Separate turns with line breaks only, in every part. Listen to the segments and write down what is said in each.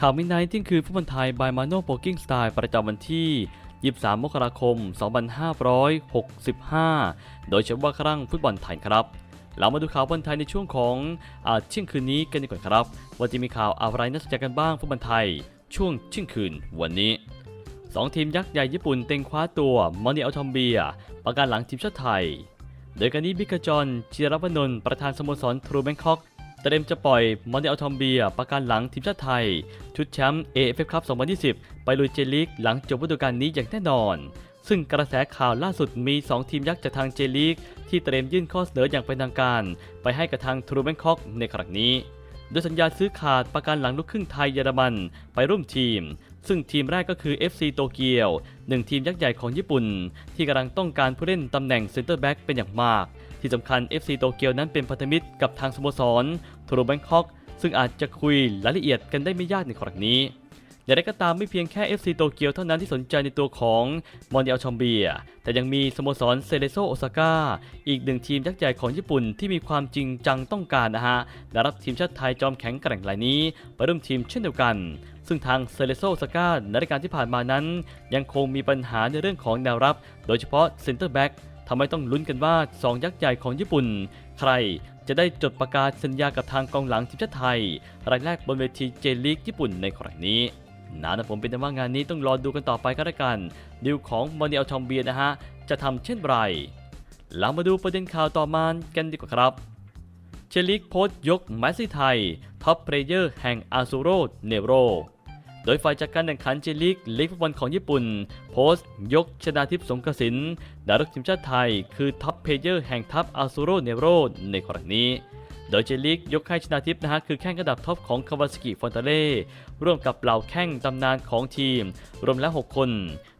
ข่าวมินไนที่คือฟุตบอลไทยบายมาโนโปกิ้งสไตล์ประจำวันที่ 23 มกราคม 2565 โดยเฉพาะครั้งฟุตบอลไทยครับ เรามาดูข่าวบอลไทยในช่วงของอาเที่ยงคืนนี้กันดีกว่าครับ ว่าจะมีข่าวอะไรน่าสนใจกันบ้างฟุตบอลไทย ช่วงเที่ยงคืนวันนี้สองทีมยักษ์ใหญ่ญี่ปุ่นเต็งคว้าตัวมอนิอัลทอมเบีย ประการหลังทีมชาติไทย โดยการนี้บิกจอนจิรวนนท์ประธานสโมสรทรูแบงคอก เตรียมจะปล่อยมอนิอัลทอมเบียประการหลังทีมชาติไทย ชุดแชมป์ AFF คัพ2020 ไปลุยเจลีกหลังจบฤดูกาลนี้อย่างแน่นอน ซึ่งกระแสข่าวล่าสุดมี 2 ทีมยักษ์จากทางเจลีกที่เตรียมยื่นข้อเสนออย่างเป็นทางการ ไปให้กับทางทรูแบงคอกในครั้งนี้ โดยสัญญาซื้อขาดประกันหลังลูกครึ่งไทยเยอรมันไปร่วมทีม ซึ่งทีมแรกก็คือ FC โตเกียวหนึ่งทีมยักษ์ใหญ่ของญี่ปุ่น ที่กำลังต้องการผู้เล่นตำแหน่งเซ็นเตอร์แบ็กเป็นอย่างมาก ที่สำคัญ FC โตเกียวนั้นเป็นพันธมิตรกับทางสโมสรทรูแบงคอกซึ่งอาจจะคุยรายละเอียดกันได้ไม่ยากในครั้งนี้อย่างไรก็ตามไม่เพียงแค่ FC โตเกียวเท่านั้นที่สนใจในตัวของมอนดิอัลชอมเบีย แต่ยังมีสโมสรเซเลโซโอซาก้าอีกหนึ่งทีมยักษ์ใหญ่ของญี่ปุ่นที่มีความจริงจังต้องการนะฮะได้รับทีมชาติไทยจอมแข็งแกร่งรายนี้ไปร่วมทีมเช่นเดียวกัน ซึ่งทางเซเลโซโอซาก้าในรายการที่ผ่านมานั้น ยังคงมีปัญหาในเรื่องของแนวรับ โดยเฉพาะเซนเตอร์แบ็ก ทำให้ต้องลุ้นกันว่า2ยักษ์ใหญ่ของญี่ปุ่น ใครจะได้จดประกาศสัญญากับทางกองหลังทีมชาติไทย รายแรกบนเวทีเจลีกญี่ปุ่นในครั้งนี้นะนะผมเป็นแต่ว่างานนี้ต้องรอดูกันต่อไปก็แล้วกันดิวของมอนิเอลทอมเบียนะฮะ จะทำเช่นไรเรามาดูประเด็นข่าวต่อมากันดีกว่าครับ เชลิกโพสยกแมสซี่ไทยท็อปเพลเยอร์แห่งอาซูโรเนโร โดยฝ่ายจัดการแข่งขันเจลิกลีกฟุตบอลของญี่ปุ่น โพสต์ ยกชนาทิพย์สงกสินดารุกทีมชาติไทย คือท็อปเพเยอร์แห่งทัพอาซูโรเนโรในครั้งนี้ โดยเจลิกยกให้ชนาทิพย์นะฮะคือแข้งระดับท็อปของคาวาสกิฟอนตาเล่ร่วมกับเหล่าแข้งตำนานของทีม รวมแล้ว 6 คน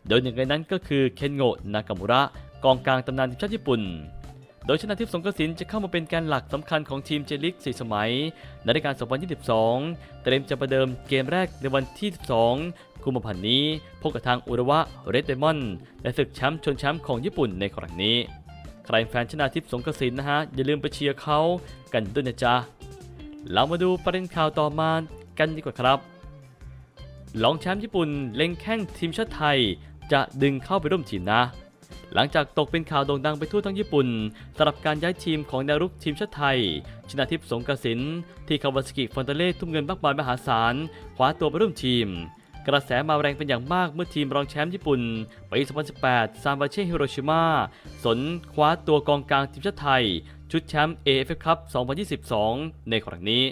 โดยหนึ่งในนั้นก็คือเคนโงะนากามุระกองกลางตำนานทีมชาติญี่ปุ่น โดยชนะทิพย์สงกระสินจะเข้ามาเป็นแกนหลักสำคัญของทีมเจลิก4สมัย ในรายการ 2022 เตรียมจะประเดิมเกมแรกในวันที่ 12 กุมภาพันธ์นี้ พบกับทางอุระวะเรดเดมอนและศึกแชมป์ชนแชมป์ของญี่ปุ่นในครั้งนี้ ใครแฟนชนะทิพย์สงกระสินนะฮะ อย่าลืมไปเชียร์เขากันด้วยนะจ๊ะเรามาดูประเด็นข่าวต่อมากันดีกว่าครับรองแชมป์ญี่ปุ่นเล็งแข้งทีมชาติไทย จะดึงเข้าไปร่วมทีมนะ หลังจากตกเป็นข่าวโด่งดังไปทั่วทั้งญี่ปุ่นสำหรับการย้ายทีมของแนวรุกทีมชาติไทย ชนะทิพย์สงกระสิน ที่คาวาสกิฟอนเตเล่ทุ่มเงินมากมายมหาศาลคว้าตัวไปร่วมทีม กระแสมาแรงเป็นอย่างมากเมื่อทีมรองแชมป์ญี่ปุ่นปี2018 ซานบาเช่ฮิโรชิมาสนคว้าตัวกองกลางทีมชาติไทย ชุดแชมป์ AFF คัพ2022 ในครั้งนี้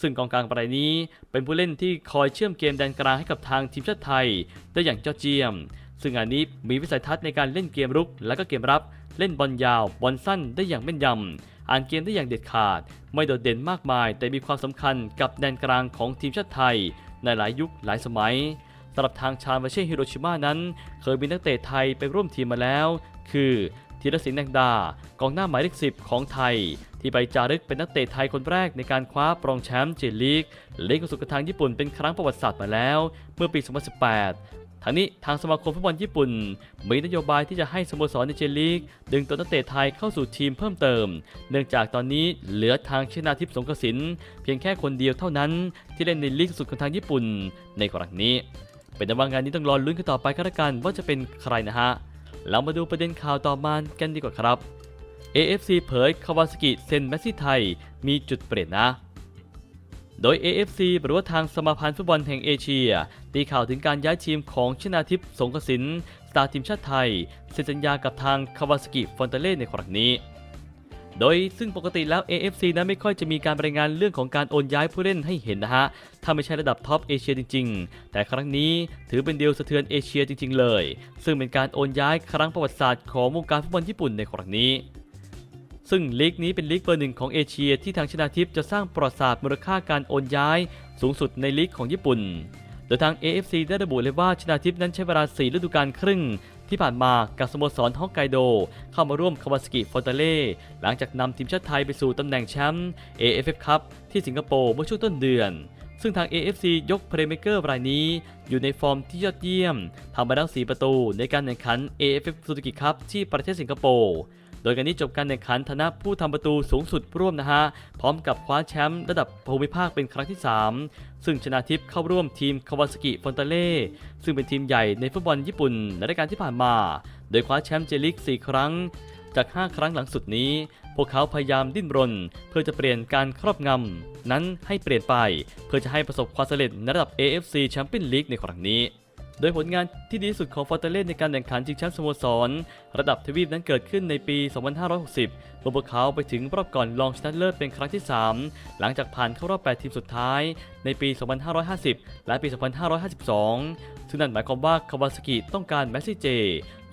ซึ่งกองกลางรายนี้เป็นผู้เล่นที่คอยเชื่อมเกมแดนกลางให้กับทางทีมชาติไทย ได้อย่างยอดเยี่ยม ซึ่งอันนี้มีวิสัยทัศน์ในการเล่นเกมรุก และก็เกมรับ เล่นบอลยาว บอลสั้นได้อย่างแม่นยำอ่านเกมได้อย่างเด็ดขาด ไม่โดดเด่นมากมาย แต่มีความสำคัญกับแดนกลางของทีมชาติไทย ในหลายยุคหลายสมัยสำหรับทางชาญวาเช่ฮิโรชิมานั้น เคยมีนักเตะไทยไปร่วมทีมมาแล้ว คือธีรศิลป์แดงดากองหน้าหมายเลข10ของไทย ที่ไปจารึกเป็นนักเตะไทยคนแรกในการคว้าปรองแชมป์เจลีกเล่นกับสุกบทางญี่ปุ่นเป็นครั้งประวัติศาสตร์มาแล้ว เมื่อปี 2018 ทั้งนี้ทางสมาคมฟุตบอลญี่ปุ่น มีนโยบายที่จะให้สโมสรในเจลีก ดึงตัวนักเตะไทยเข้าสู่ทีมเพิ่มเติม เนื่องจากตอนนี้เหลือทางชนาทิพย์สงกระสินเพียงแค่คนเดียวเท่านั้น ที่เล่นในลีกสุดของทางญี่ปุ่น ในครั้งนี้ เป็นว่างานนี้ต้องรอลุ้นกันต่อไปก็แล้วกันว่าจะเป็นใครนะฮะเรามาดูประเด็นข่าวต่อมากันดีกว่าครับ AFC เผยคาวาสกิเซ็นแมสซี่ไทย มีจุดเปลี่ยนนะ โดย AFC หรือว่าทางสมาพันธ์ฟุตบอลแห่งเอเชีย ตีข่าวถึงการย้ายทีมของชนาทิพย์สงกสินสตาร์ทีมชาติไทยเซ็นสัญญากับทางคาวาสกิฟอนเตเล่ในครั้งนี้ โดยซึ่งปกติแล้ว AFC นั้นไม่ค่อยจะมีการรายงานเรื่องของการโอนย้ายผู้เล่นให้เห็นนะฮะ ถ้าไม่ใช่ระดับท็อปเอเชียจริง ๆ แต่ครั้งนี้ถือเป็นเดีลสะเทือนเอเชียจริง ๆ เลย ซึ่งเป็นการโอนย้ายครั้งประวัติศาสตร์ของวงการฟุตบอลญี่ปุ่นในครั้งนี้ ซึ่งลีกนี้เป็นลีกเบอร์หนึ่งของเอเชียที่ทางชนาทิพย์จะสร้างประวัติศาสตร์มูลค่าการโอนย้าย สูงสุดในลีกของญี่ปุ่น โดยทาง AFC ได้ระบุเลยว่าชนาทิพย์นั้นใช้เวลา4ฤดูกาลครึ่ง ที่ผ่านมากับสโมสรฮอกไกโด เข้ามาร่วมคาวาสกิฟอนเตเล่หลังจากนำทีมชาติไทยไปสู่ตำแหน่งแชมป์ AFF คัพที่สิงคโปร์เมื่อช่วงต้นเดือนซึ่งทาง AFC ยกเพลย์เมเกอร์รายนี้อยู่ในฟอร์มที่ยอดเยี่ยม ทำไปแล้ว4ประตูในการแข่งขัน AFF Suzuki Cup ที่ประเทศสิงคโปร์ โดยการนี้จบการแข่งขันฐานะผู้ทำประตูสูงสุดร่วมนะฮะ พร้อมกับคว้าแชมป์ระดับภูมิภาคเป็นครั้งที่ 3 ซึ่งชนะทิพย์เข้าร่วมทีมคาวาซากิฟอนตาเล่ซึ่งเป็นทีมใหญ่ในฟุตบอลญี่ปุ่นในรายการที่ผ่านมา โดยคว้าแชมป์เจลิก 4 ครั้งจาก 5 ครั้งหลังสุดนี้ พวกเขาพยายามดิ้นรน เพื่อจะเปลี่ยนการครอบงำ นั้นให้เปลี่ยนไป เพื่อจะให้ประสบความสำเร็จในระดับ AFC Champions League ในครั้งนี้ โดยผลงานที่ดีที่สุดของฟอร์เตเล่ในการแข่งขันชิงแชมป์สโมสร ระดับทวีปนั้นเกิดขึ้นในปี 2560เมื่อพวกเขาไปถึงรอบก่อนรองชนะเลิศเป็นครั้งที่ 3 หลังจากผ่านเข้ารอบ 8 ทีมสุดท้าย ในปี 2550 และปี 2552 ซึ่งนั่นหมายความว่าคาวาซากิต้องการแมสซี่เจ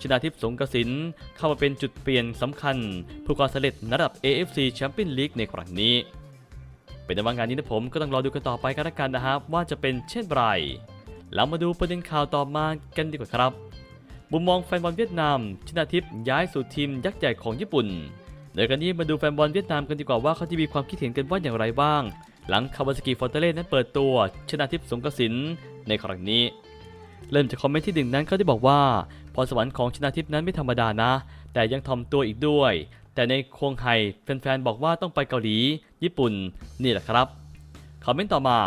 ชนาทิพย์สงกสินเข้ามาเป็นจุดเปลี่ยนสำคัญเพื่อความสำเร็จระดับ AFC Champions League ในครั้งนี้ เป็นในว่างานนี้นะผมก็ต้องรอดูกันต่อไปกันละกันนะครับว่าจะเป็นเช่นไร เรามาดูประเด็นข่าวต่อมากันดีกว่าครับมุมมองแฟนบอลเวียดนามชนาทิพย์ย้ายสู่ทีมยักษ์ใหญ่ของญี่ปุ่นโดยกันนี้มาดูแฟนบอลเวียดนามกันดีกว่าว่าเขาจะมีความคิดเห็นกันว่าอย่างไรบ้าง หลังคาวาซากิฟอร์เตเล่นั้นเปิดตัวชนาทิพย์สงกสินในครั้งนี้ เริ่มจากคอมเมนต์ที่หนึ่งนั้นเขาได้บอกว่าพรสวรรค์ของชนาทิพย์นั้นไม่ธรรมดานะ แต่ยังทอมตัวอีกด้วย แต่ในครงไฮแฟนๆบอกว่าต้องไปเกาหลี ญี่ปุ่น นี่แหละครับคอมเมนต์ต่อมา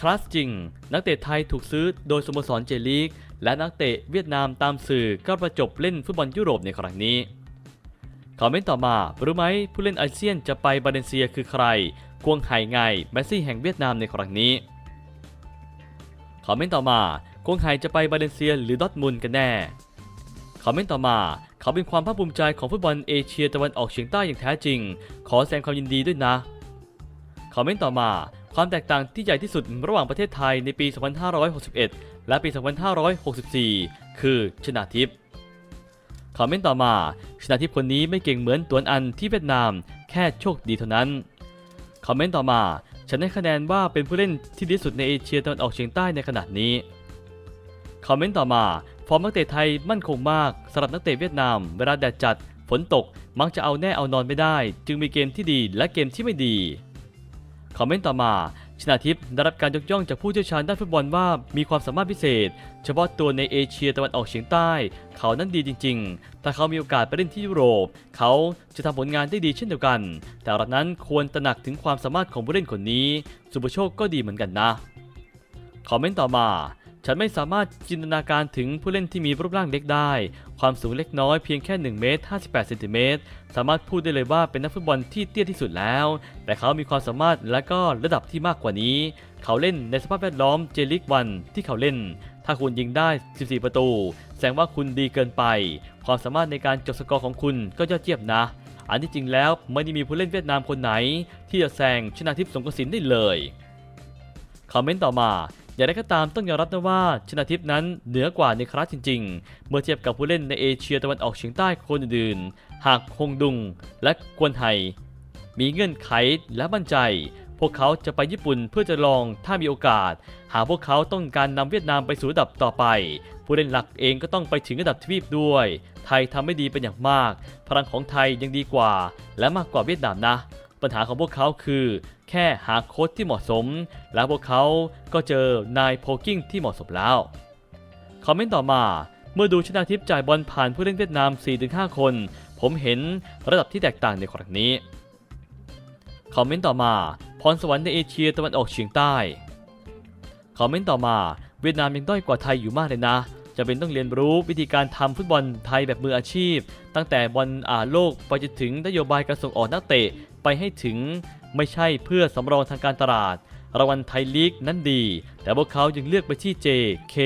คลาสจริง นักเตะไทยถูกซื้อโดยสโมสรเจลีก และนักเตะเวียดนามตามสื่อก็ประจบเล่นฟุตบอลยุโรปในครั้งนี้คอมเมนต์ต่อมา รู้ไหมผู้เล่นอาเซียนจะไปบาเลนเซียคือใครกวงไห่ไงแมสซี่แห่งเวียดนามในครั้งนี้คอมเมนต์ต่อมากวงไห่จะไปบาเลนเซียหรือดอทมุนกันแน่คอมเมนต์ต่อมาเขาเป็นความภาคภูมิใจของฟุตบอลเอเชียตะวันออกเฉียงใต้อย่างแท้จริง ขอแสดงความยินดีด้วยนะคอมเมนต์ต่อมา ความแตกต่างที่ใหญ่ที่สุดระหว่างประเทศไทยในปี 2561 และปี 2564 คือชนาทิพย์คอมเมนต์ต่อมา ชนาทิพย์คนนี้ไม่เก่งเหมือนตวนอันที่เวียดนาม แค่โชคดีเท่านั้น คอมเมนต์ต่อมา ฉันให้คะแนนว่าเป็นผู้เล่นที่ดีสุดในเอเชียตะวันออกเฉียงใต้ในขณะนี้ คอมเมนต์ต่อมา ฟอร์มนักเตะไทยมั่นคงมากสำหรับนักเตะเวียดนาม เวลาแดดจัด ฝนตก มักจะเอาแน่เอานอนไม่ได้ จึงมีเกมที่ดีและเกมที่ไม่ดี คอมเมนต์ต่อมา ชนาทิพย์ได้รับการยกย่องจากผู้เชี่ยวชาญด้านฟุตบอลว่ามีความสามารถพิเศษ เฉพาะตัวในเอเชียตะวันออกเฉียงใต้ เขานั้นดีจริง ๆ ถ้าเขามีโอกาสไปเล่นที่ยุโรป เขาจะทำผลงานได้ดีเช่นเดียวกัน แต่เรานั้นควรตระหนักถึงความสามารถของผู้เล่นคนนี้ สุภโชคก็ดีเหมือนกันนะ คอมเมนต์ต่อมา ฉันไม่สามารถจินตนาการถึงผู้เล่นที่มีรูปร่างเล็กได้ ความสูงเล็กน้อยเพียงแค่ 1 เมตร 58 เซนติเมตร สามารถพูดได้เลยว่าเป็นนักฟุตบอลที่เตี้ยที่สุดแล้ว แต่เขามีความสามารถและก็ระดับที่มากกว่านี้ เขาเล่นในสภาพแวดล้อมเจลิกวันที่เขาเล่น ถ้าคุณยิงได้ 14 ประตู แสดงว่าคุณดีเกินไป ความสามารถในการจบสกอร์ของคุณก็ยอดเยี่ยมนะ อันที่จริงแล้วไม่ได้มีผู้เล่นเวียดนามคนไหน ที่จะแซงชนาทิพย์สงกสินได้เลย คอมเมนต์ต่อมา อย่างไรก็ตามต้องยอมรับนะว่าชนาทิพนั้นเหนือกว่าในคลาสจริง ๆ เมื่อเทียบกับผู้เล่นในเอเชียตะวันออกเฉียงใต้คนอื่นๆ หากฮงดุงและกวนไทมีเงื่อนไขและมั่นใจ พวกเขาจะไปญี่ปุ่นเพื่อจะลองถ้ามีโอกาส หากพวกเขาต้องการนำเวียดนามไปสู่ระดับต่อไป ผู้เล่นหลักเองก็ต้องไปถึงระดับทวีปด้วย ไทยทำไม่ดีเป็นอย่างมาก พลังของไทยยังดีกว่า และมากกว่าเวียดนามนะ ปัญหาของพวกเขาคือ แค่หาโค้ชที่เหมาะสม แล้วพวกเขาก็เจอนายโพกิ้งที่เหมาะสมแล้ว คอมเมนต์ต่อมา เมื่อดูชนะทิพย์จ่ายบอลผ่านผู้เล่นเวียดนาม 4-5 คน ผมเห็นระดับที่แตกต่างในครั้งนี้ คอมเมนต์ต่อมา พรสวรรค์ในเอเชียตะวันออกเฉียงใต้ คอมเมนต์ต่อมา เวียดนามยังด้อยกว่าไทยอยู่มากเลยนะจะเป็นต้องเรียนรู้วิธีการทำฟุตบอลไทยแบบมืออาชีพ ตั้งแต่บอลอาโลกไปจนถึงนโยบายการส่งออกนักเตะ ไปให้ถึง ไม่ใช่เพื่อสำรองทางการตลาดรางวัลไทยลีกนั้นดี แต่พวกเขายังเลือกไปที่ JK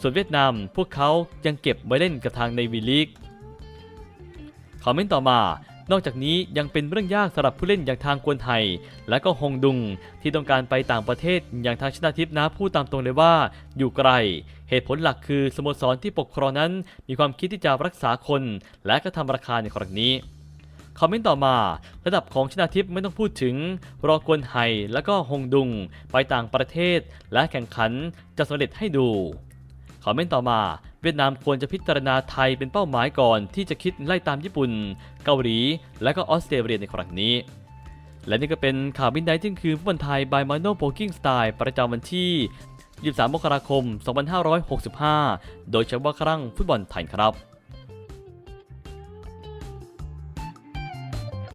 ส่วนเวียดนามพวกเขายังเก็บไว้เล่นกับทางในวีลีกคอมเมนต์ต่อมา นอกจากนี้ยังเป็นเรื่องยากสำหรับผู้เล่นอย่างทางกวนไทย และก็ฮงดุงที่ต้องการไปต่างประเทศอย่างทางชนาทิพนะพูดตามตรงเลยว่า อยู่ไกล เหตุผลหลักคือสโมสรที่ปกครองนั้น มีความคิดที่จะรักษาคน และก็ทำราคาในครั้งนี้ คอมเมนต์ต่อมา ระดับของชนาทิพย์ไม่ต้องพูดถึง รอกวนไฮและก็ฮงดุง ไปต่างประเทศ และแข่งขันจะสำเร็จให้ดูคอมเมนต์ต่อมาเวียดนามควรจะพิจารณาไทยเป็นเป้าหมายก่อนที่จะคิดไล่ตามญี่ปุ่น เกาหลี และก็ออสเตรเลียในครั้งนี้ และนี่ก็เป็นข่าวบินไดที่คือฟุตบอลไทย by Mano Poking Style ประจำวันที่ 23 มกราคม 2565 โดยเฉพาะครั้งฟุตบอลไทยครับ